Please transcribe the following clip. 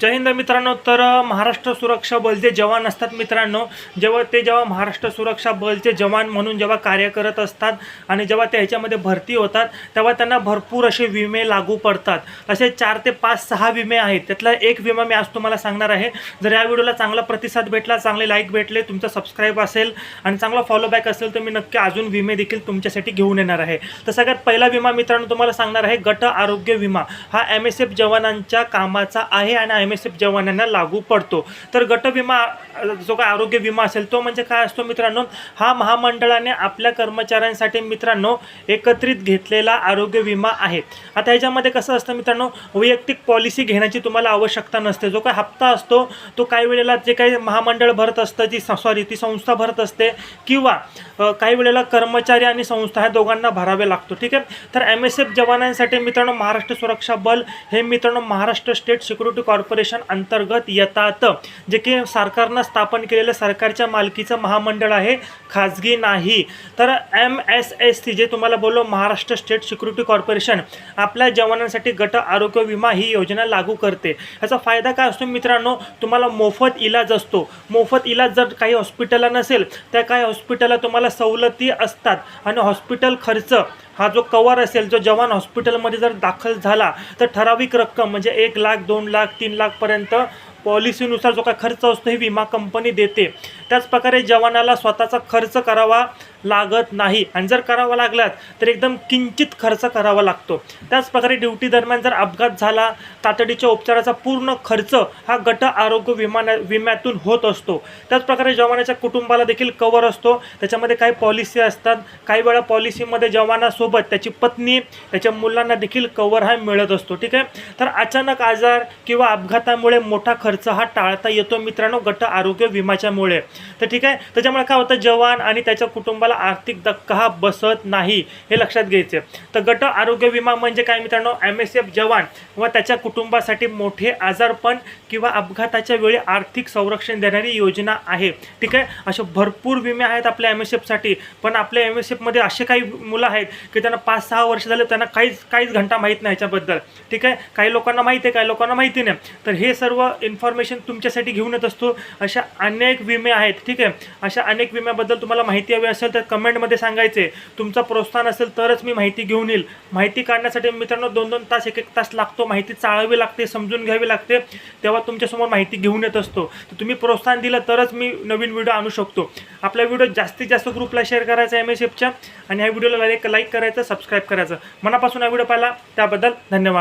जय हिंद मित्रांनो तर महाराष्ट्र सुरक्षा बल जे जवान असतात मित्रांनो जेव्हा ते जेव्हा महाराष्ट्र सुरक्षा बलचे जवान म्हणून जेव्हा कार्य करत असतात आणि जेव्हा ते ह्याच्यामध्ये भरती होतात तेव्हा त्यांना भरपूर असे विमे लागू पडतात. असे चार ते पाच सहा विमे आहेत. त्यातला एक विमा मी आज तुम्हाला सांगणार आहे. जर या व्हिडिओला चांगला प्रतिसाद भेटला चांगले लाईक भेटले तुमचा सबस्क्राईब असेल आणि चांगला फॉलोबॅक असेल तर मी नक्की अजून विमे देखील तुमच्यासाठी घेऊन येणार आहे. तर सगळ्यात पहिला विमा मित्रांनो तुम्हाला सांगणार आहे गट आरोग्य विमा. हा एम एस एफ जवानांच्या कामाचा आहे आणि एम एस एफ जवानांना लागू पडतो. तर गट विमा जो काय आरोग्य विमा असेल तो म्हणजे काय असतो मित्रांनो? हा महामंडळाने आपल्या कर्मचाऱ्यांसाठी मित्रांनो एकत्रित घेतलेला आरोग्य विमा आहे. आता ह्याच्यामध्ये कसं असतं मित्रांनो? वैयक्तिक पॉलिसी घेण्याची तुम्हाला आवश्यकता नसते. जो काय हप्ता असतो तो काही वेळेला जे काही महामंडळ भरत असतं जी सॉरी ती संस्था भरत असते किंवा काही वेळेला कर्मचारी आणि संस्था ह्या दोघांना भरावे लागतो. ठीक आहे? तर एम एस एफ जवानांसाठी मित्रांनो महाराष्ट्र सुरक्षा बल हे मित्रांनो महाराष्ट्र स्टेट सिक्युरिटी कॉर्पोरेशन अंतर्गत येतात. जे की सरकारनं स्थापन केलेलं सरकारच्या मालकीचं महामंडळ आहे खाजगी नाही. तर एम एस एस सी जे तुम्हाला बोललो महाराष्ट्र स्टेट सिक्युरिटी कॉर्पोरेशन आपल्या जवानांसाठी गट आरोग्य विमा ही योजना लागू करते. ह्याचा फायदा काय असतो मित्रांनो? तुम्हाला मोफत इलाज असतो. मोफत इलाज जर काही हॉस्पिटलला नसेल त्या काही हॉस्पिटलला तुम्हाला सवलती असतात. आणि हॉस्पिटल खर्च हा जो कवर असेल जो जवान हॉस्पिटलमध्ये जर दाखल झाला तर ठराविक रक्कम म्हणजे एक लाख दोन लाख तीन लाखपर्यंत पॉलिसीनुसार जो काय खर्च असतो ही विमा कंपनी देते. त्याचप्रकारे जवानाला स्वतःचा खर्च करावा लागत नाही. आणि जर करावा लागलात तर एकदम किंचित खर्च करावा लागतो. त्याचप्रकारे ड्युटी दरम्यान जर अपघात झाला तातडीच्या उपचाराचा पूर्ण खर्च हा गट आरोग्य विमा विम्यातून होत असतो. त्याचप्रकारे जवानाच्या कुटुंबाला देखील कवर असतो. त्याच्यामध्ये काही पॉलिसी असतात. काही वेळा पॉलिसीमध्ये जवानासोबत त्याची पत्नी त्याच्या मुलांना देखील कवर हा मिळत असतो. ठीक आहे? तर अचानक आजार किंवा अपघातामुळे मोठा खर्च हा टाळता येतो मित्रांनो गट आरोग्य विमाच्यामुळे. तर ठीक आहे? त्याच्यामुळे काय होतं? जवान आणि त्याच्या कुटुंबाला आर्थिक धक्का हा बसत नाही हे लक्षात घ्यायचे तर गट आरोग्य विमा म्हणजे काय मित्रांनो? एम एस एफ जवान व त्याच्या कुटुंबासाठी मोठे आजारपण किंवा अपघाताच्या वेळी आर्थिक संरक्षण देणारी योजना आहे. ठीक आहे? असे भरपूर विमे आहेत आपल्या एम एस एफसाठी पण आपल्या एम एस एफमध्ये असे काही मुलं आहेत की त्यांना पाच सहा वर्ष झाले त्यांना काहीच काहीच घंटा माहीत नाही याच्याबद्दल. ठीक आहे? काही लोकांना माहिती आहे काही लोकांना माहिती नाही. तर हे सर्व इन्फॉर्मेशन तुमच्यासाठी घेऊन येत असतो. अशा अनेक विमे आहेत. ठीक आहे? अशा अनेक विम्याबद्दल तुम्हाला माहिती हवी असेल तर कमेंटमध्ये सांगायचे तुमचं प्रोत्साहन असेल तरच मी माहिती घेऊन येईल. माहिती काढण्यासाठी मित्रांनो दोन दोन तास एक एक तास लागतो. माहिती चाळावी लागते समजून घ्यावी लागते. तेव्हा तुमच्यासमोर माहिती घेऊन येत असतो. तर तुम्ही प्रोत्साहन दिलं तरच मी नवीन व्हिडिओ आणू शकतो. आपला व्हिडिओ जास्तीत जास्त ग्रुपला शेअर करायचा एम एस एफच्या आणि ह्या व्हिडिओला लाईक लाईक करायचं सबस्क्राईब करायचं. मनापासून हा व्हिडिओ पाहिला. त्याबद्दल धन्यवाद.